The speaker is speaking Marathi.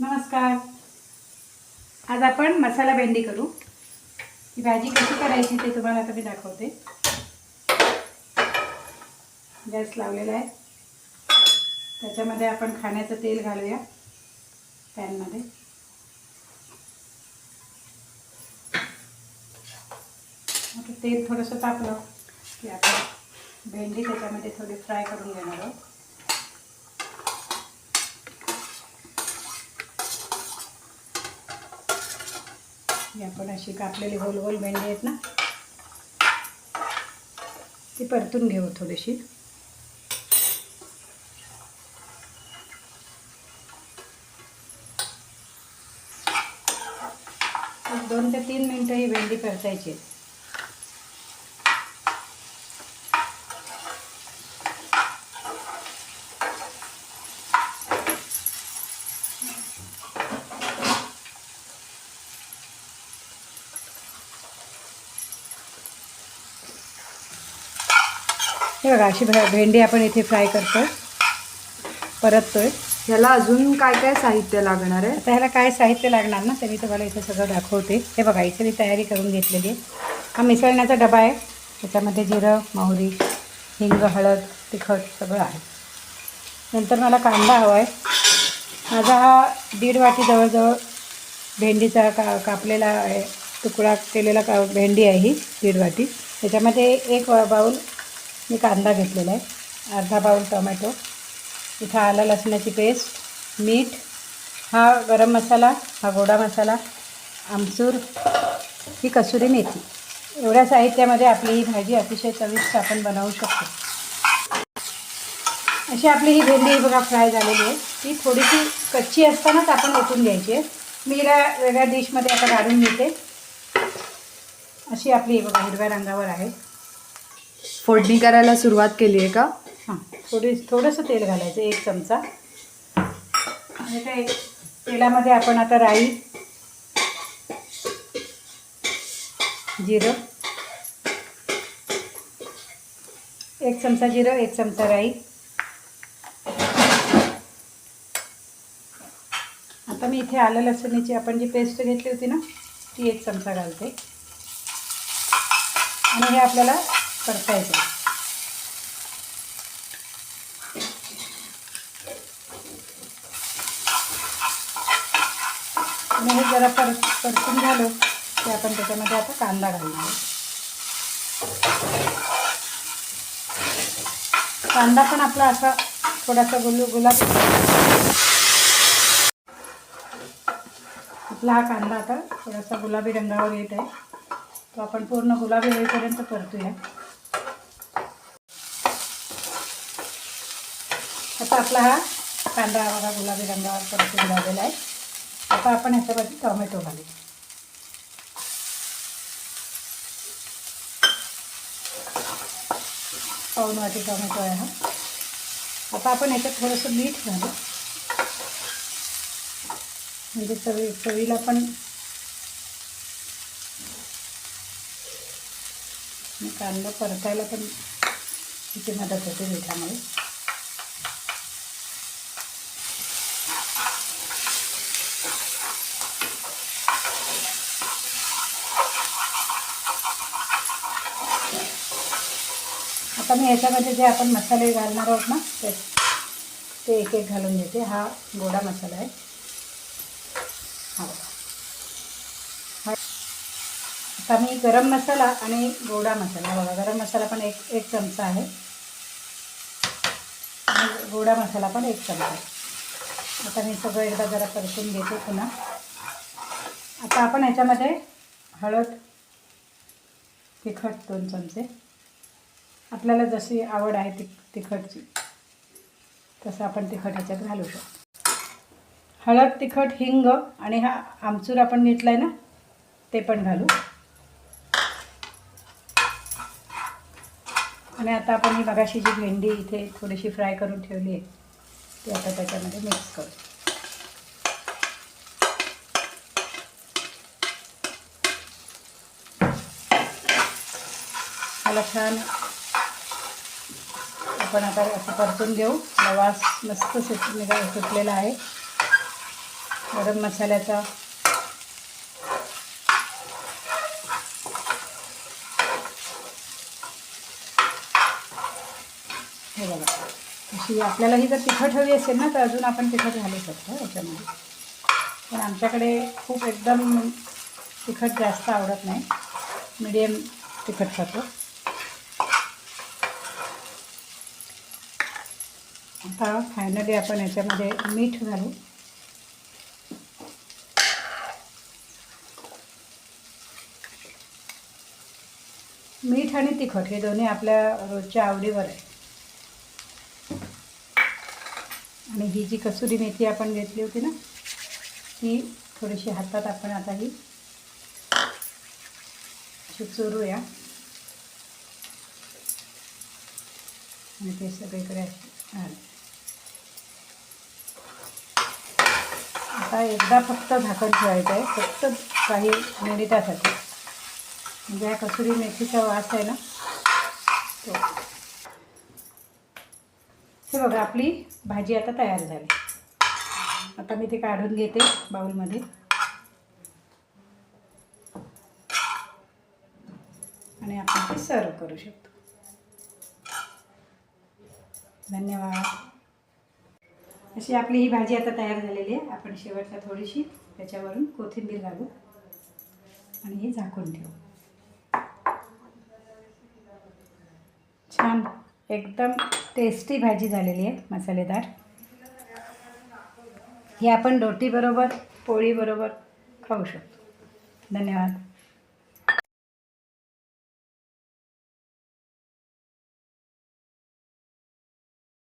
नमस्कार. आज आपण मसाला भेंडी करू. ही भाजी कशी करायची ते तुम्हाला आता मी दाखवते. गॅस लावलेला आहे. त्याच्यामध्ये आपण खाण्याचं तेल घालूया. पॅनमध्ये. तेल थोडंसं तापलं की आपण भेंडी त्याच्यामध्ये थोडी फ्राय करून घेणार आहोत. ही आपण अशी कापलेली गोल गोल भेंडी आहेत ना ती परतून घेऊ थोडीशी. दोन ते तीन मिनटं ही भेंडी परतायची हे बघा अशी भेंडी आपण इथे फ्राय करतो परततोय. ह्याला अजून काय काय साहित्य लागणार आहे? आता ह्याला काय साहित्य लागणार ना ते मी तुम्हाला इथे सगळं दाखवते. हे बघा इथे मी तयारी करून घेतलेली आहे. हा मिसळण्याचा डबा आहे. त्याच्यामध्ये जिरं मोहरी हिंग हळद तिखट सगळं आहे. नंतर मला कांदा हवा आहे. माझा हा दीड वाटी जवळजवळ भेंडीचा का कापलेला आहे तुकडा केलेला का भेंडी आहे ही दीड वाटी. त्याच्यामध्ये एक बाऊल मी कांदा घेतलेला आहे अर्धा बाऊल टोमॅटो. इथं आलं लसणाची पेस्ट मीठ हा गरम मसाला हा गोडा मसाला आमचूर ही कसुरी मेथी. एवढ्या साहित्यामध्ये आपली ही भाजी अतिशय चविष्ट आपण बनवू शकतो. अशी आपली ही भेंडी बघा फ्राय झालेली आहे. ती थोडीशी कच्ची असतानाच आपण ओतून घ्यायची आहे. मी हिला वेगळ्या डिशमध्ये आता काढून घेते. अशी आपली बघा हिरव्या रंगावर आहे. फोडणी करायला सुरुवात केली आहे का? हां थोडी थोडंसं तेल घालायचं एक चमचा. आणि ते तेलामध्ये आपण आता राई जिरं. एक चमचा जिरं एक चमचा राई. आता मी इथे आलं लसणीची आपण जी पेस्ट घेतली होती ना ती एक चमचा घालते आणि हे आपल्याला परतायचं आहे. आणि हे जरा पर परतून झालं की आपण त्याच्यामध्ये आता कांदा घालणार आहे. कांदा पण आपला असा थोडासा गुल गुलाब आपला हा कांदा आता थोडासा गुलाबी रंगावर येत आहे. तो आपण पूर्ण गुलाबी होईपर्यंत परतूया. आता आपला हा कांदा बघा गुलाबी रंगावर परतून झालेला आहे. आता आपण याच्यावरती टोमॅटो घालू. पाऊन वाटी टोमॅटो आहे हा. आता आपण ह्याच्यात थोडंसं मीठ घालू. म्हणजे चवी चवीला पण कांदा परतायला पण तिची मदत होते मिठामुळे आता मी याच्यामध्ये जे आपण मसाले घालणार आहोत ना ते ते एक एक घालून देते. हा गोडा मसाला आहे हा बघा. हा आता मी गरम मसाला आणि गोडा मसाला बघा गरम मसाला पण एक एक चमचा आहे. गोडा मसाला पण एक चमचा आहे. आता मी सगळं एकदा जरा परतून घेते पुन्हा. आता आपण ह्याच्यामध्ये हळद तिखट दोन चमचे. आपल्याला जशी आवड आहे ति तिखटची तसं आपण तिखट ह्याच्यात घालू शकतो. हळद तिखट हिंग आणि हा आमचूर आपण घेतला आहे ना ते पण घालू. आणि आता आपण ही मगाशी जी भेंडी इथे थोडीशी फ्राय करून ठेवली आहे ती आता त्याच्यामध्ये मिक्स करू. त्याला छान आपण आता असं परतून घेऊ. वास मस्त सुट निघा सुटलेला आहे. गरम मसाल्याचा हे बघा म्हणजे अशी आपल्याला ही जर तिखट हवी असेल ना तर अजून आपण तिखट घालू शकतो याच्यामध्ये. पण आमच्याकडे खूप एकदम तिखट जास्त आवडत नाही. मिडियम तिखट खातो. आता फायनली आपण याच्यामध्ये मीठ घालू. मीठ आणि तिखट हे दोन्ही आपल्या रोजच्या आवडीवर आहे. आणि ही जी कसुरी मेथी आपण घेतली होती ना ती थोडीशी हातात आपण आता ही अशी चोरूया आणि ते सगळीकडे आता एकदा फक्त झाकण ठेवायचं आहे फक्त काही मिनिटासाठी. म्हणजे हा कसुरी मेथीचा वास आहे ना तो. हे बघा आपली भाजी आता तयार झाली. आता मी ते काढून घेते बाउलमध्ये. आणि आपण ते सर्व करू शकतो. धन्यवाद. अशी आपली ही भाजी आता तयार झालेली आहे. आपण शेवटला थोडीशी त्याच्यावरून कोथिंबीर घालू आणि हे झाकून ठेवू. छान. एकदम टेस्टी भाजी झालेली आहे मसालेदार. ही आपण रोटीबरोबर पोळीबरोबर खाऊ शकतो. धन्यवाद.